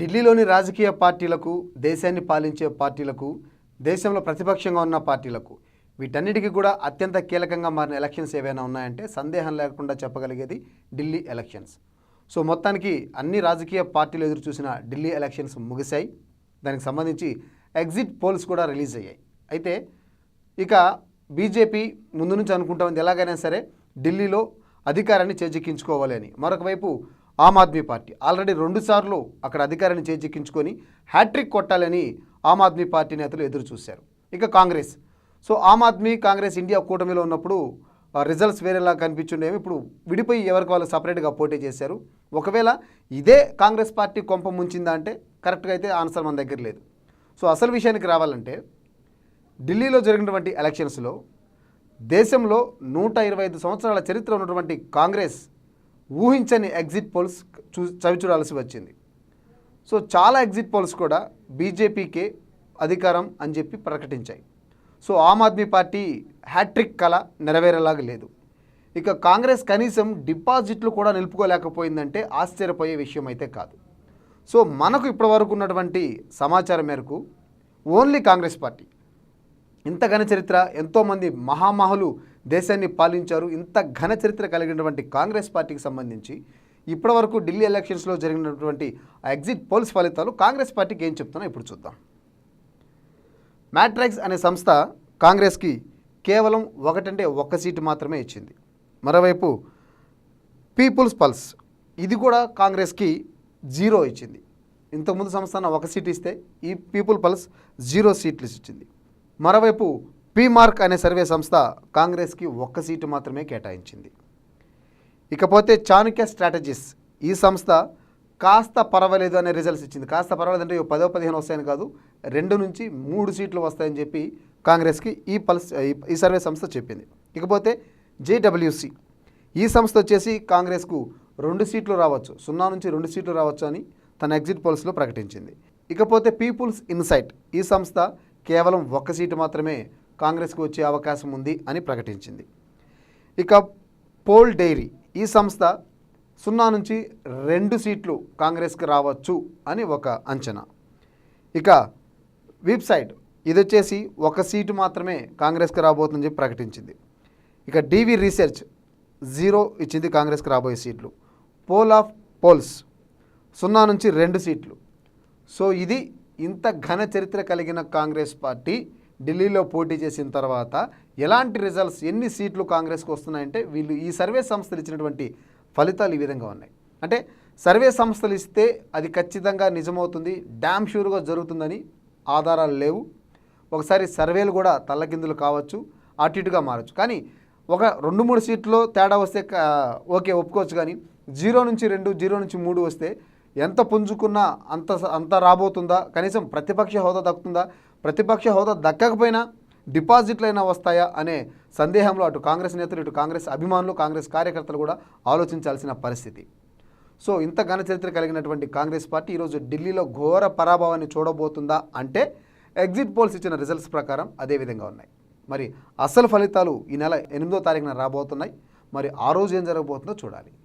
ఢిల్లీలోని రాజకీయ పార్టీలకు దేశాన్ని పాలించే పార్టీలకు దేశంలో ప్రతిపక్షంగా ఉన్న పార్టీలకు వీటన్నిటికీ కూడా అత్యంత కీలకంగా మారిన ఎలక్షన్స్ ఏవైనా ఉన్నాయంటే సందేహం లేకుండా చెప్పగలిగేది ఢిల్లీ ఎలక్షన్స్. సో మొత్తానికి అన్ని రాజకీయ పార్టీలు ఎదురు చూసిన ఢిల్లీ ఎలక్షన్స్ ముగిశాయి. దానికి సంబంధించి ఎగ్జిట్ పోల్స్ కూడా రిలీజ్ అయ్యాయి. అయితే ఇక బీజేపీ ముందు నుంచి అనుకుంటా ఉంది. ఎలాగైనా సరే ఢిల్లీలో అధికారాన్ని చేజిక్కించుకోవాలి అని. మరొకవైపు ఆమ్ ఆద్మీ పార్టీ. ఆల్రెడీ రెండుసార్లు అక్కడ అధికారాన్ని చేజిక్కించుకొని హ్యాట్రిక్ కొట్టాలని ఆమ్ ఆద్మీ పార్టీ నేతలు ఎదురు చూశారు. ఇక కాంగ్రెస్. సో ఆమ్ ఆద్మీ కాంగ్రెస్ ఇండియా కూటమిలో ఉన్నప్పుడు రిజల్ట్స్ వేరేలా కనిపించుండేవి. ఇప్పుడు విడిపోయి ఎవరికి వాళ్ళు సపరేట్గా పోటీ చేశారు? ఒకవేళ ఇదే కాంగ్రెస్ పార్టీ కొంప ముంచిందా అంటే కరెక్ట్గా అయితే ఆన్సర్ మన దగ్గర లేదు. సో అసలు విషయానికి రావాలంటే ఢిల్లీలో జరిగినటువంటి ఎలక్షన్స్లో దేశంలో నూట ఇరవై ఐదు సంవత్సరాల చరిత్ర ఉన్నటువంటి కాంగ్రెస్ ఊహించని ఎగ్జిట్ పోల్స్ చూ చవిచూడాల్సి వచ్చింది. సో చాలా ఎగ్జిట్ పోల్స్ కూడా బీజేపీకే అధికారం అని చెప్పి ప్రకటించాయి. So Aam Aadmi party hat trick కళ నెరవేరేలాగా లేదు. ఇక కాంగ్రెస్ కనీసం డిపాజిట్లు కూడా నిలుపుకోలేకపోయిందంటే ఆశ్చర్యపోయే విషయం అయితే కాదు. సో మనకు ఇప్పటివరకు ఉన్నటువంటి సమాచారం మేరకు ఓన్లీ కాంగ్రెస్ పార్టీ. ఇంత ఘన చరిత్ర ఎంతోమంది మహామహులు దేశాన్ని పాలించారు. ఇంత ఘన చరిత్ర కలిగినటువంటి కాంగ్రెస్ పార్టీకి సంబంధించి ఇప్పటివరకు ఢిల్లీ ఎలక్షన్స్లో జరిగినటువంటి ఎగ్జిట్ పోల్స్ ఫలితాలు కాంగ్రెస్ పార్టీకి ఏం చెప్తున్నా ఇప్పుడు చూద్దాం. మ్యాట్రిక్స్ అనే సంస్థ కాంగ్రెస్కి కేవలం ఒకటంటే ఒక్క సీటు మాత్రమే ఇచ్చింది. మరోవైపు పీపుల్స్ పల్స్ ఇది కూడా కాంగ్రెస్కి జీరో ఇచ్చింది. ఇంతకుముందు సంస్థ ఒక సీట్ ఇస్తే ఈ పీపుల్ పల్స్ జీరో సీట్లు ఇచ్చింది. మరోవైపు మార్క్ అనే సర్వే సంస్థ కాంగ్రెస్కి ఒక్క సీటు మాత్రమే కేటాయించింది. ఇకపోతే చాణుక్య స్ట్రాటజీస్ ఈ సంస్థ కాస్త పర్వాలేదు అనే రిజల్ట్స్ ఇచ్చింది. కాస్త పర్వాలేదు అంటే పదో పదిహేను వస్తాయని కాదు రెండు నుంచి మూడు సీట్లు వస్తాయని చెప్పి కాంగ్రెస్కి ఈ పల్స్ ఈ- ఈ సర్వే సంస్థ చెప్పింది. ఇకపోతే జేడబ్ల్యూసి ఈ సంస్థ వచ్చేసి కాంగ్రెస్కు రెండు సీట్లు రావచ్చు సున్నా నుంచి రెండు సీట్లు రావచ్చు అని తన ఎగ్జిట్ పోల్స్లో ప్రకటించింది. ఇకపోతే పీపుల్స్ ఇన్సైట్ ఈ సంస్థ కేవలం ఒక్క సీటు మాత్రమే కాంగ్రెస్కు వచ్చే అవకాశం ఉంది అని ప్రకటించింది. ఇక పోల్ డైరీ ఈ సంస్థ సున్నా నుంచి రెండు సీట్లు కాంగ్రెస్కి రావచ్చు అని ఒక అంచనా. ఇక వెబ్సైట్ ఇది వచ్చేసి ఒక సీటు మాత్రమే కాంగ్రెస్కి రాబోతుందని చెప్పి ప్రకటించింది. ఇక డీవీ రీసెర్చ్ జీరో ఇచ్చింది కాంగ్రెస్కి రాబోయే సీట్లు. పోల్ ఆఫ్ పోల్స్ సున్నా నుంచి రెండు సీట్లు. సో ఇది ఇంత ఘన చరిత్ర కలిగిన కాంగ్రెస్ పార్టీ ఢిల్లీలో పోటీ చేసిన తర్వాత ఎలాంటి రిజల్ట్స్ ఎన్ని సీట్లు కాంగ్రెస్కి వస్తున్నాయంటే వీళ్ళు ఈ సర్వే సంస్థలు ఇచ్చినటువంటి ఫలితాలు ఈ విధంగా ఉన్నాయి. అంటే సర్వే సంస్థలు ఇస్తే అది ఖచ్చితంగా నిజమవుతుంది డ్యామ్ షూర్గా జరుగుతుందని ఆధారాలు లేవు. ఒకసారి సర్వేలు కూడా తల్లకిందులు కావచ్చు అటు ఇటుగా మారచ్చు. కానీ ఒక రెండు మూడు సీట్లో తేడా వస్తే ఓకే ఒప్పుకోవచ్చు కానీ జీరో నుంచి రెండు జీరో నుంచి మూడు వస్తే ఎంత పుంజుకున్నా అంత అంత రాబోతుందా? కనీసం ప్రతిపక్ష హోదా దక్కుతుందా? ప్రతిపక్ష హోదా దక్కకపోయినా డిపాజిట్లు అయినా వస్తాయా అనే సందేహంలో అటు కాంగ్రెస్ నేతలు ఇటు కాంగ్రెస్ అభిమానులు కాంగ్రెస్ కార్యకర్తలు కూడా ఆలోచించాల్సిన పరిస్థితి. సో ఇంత ఘన చరిత్ర కలిగినటువంటి కాంగ్రెస్ పార్టీ ఈరోజు ఢిల్లీలో ఘోర పరాభవాన్ని చూడబోతుందా అంటే ఎగ్జిట్ పోల్స్ ఇచ్చిన రిజల్ట్స్ ప్రకారం అదే విధంగా ఉన్నాయి. మరి అసలు ఫలితాలు ఈ నెల ఎనిమిదో తారీఖున రాబోతున్నాయి. మరి ఆ రోజు ఏం జరగబోతుందో చూడాలి.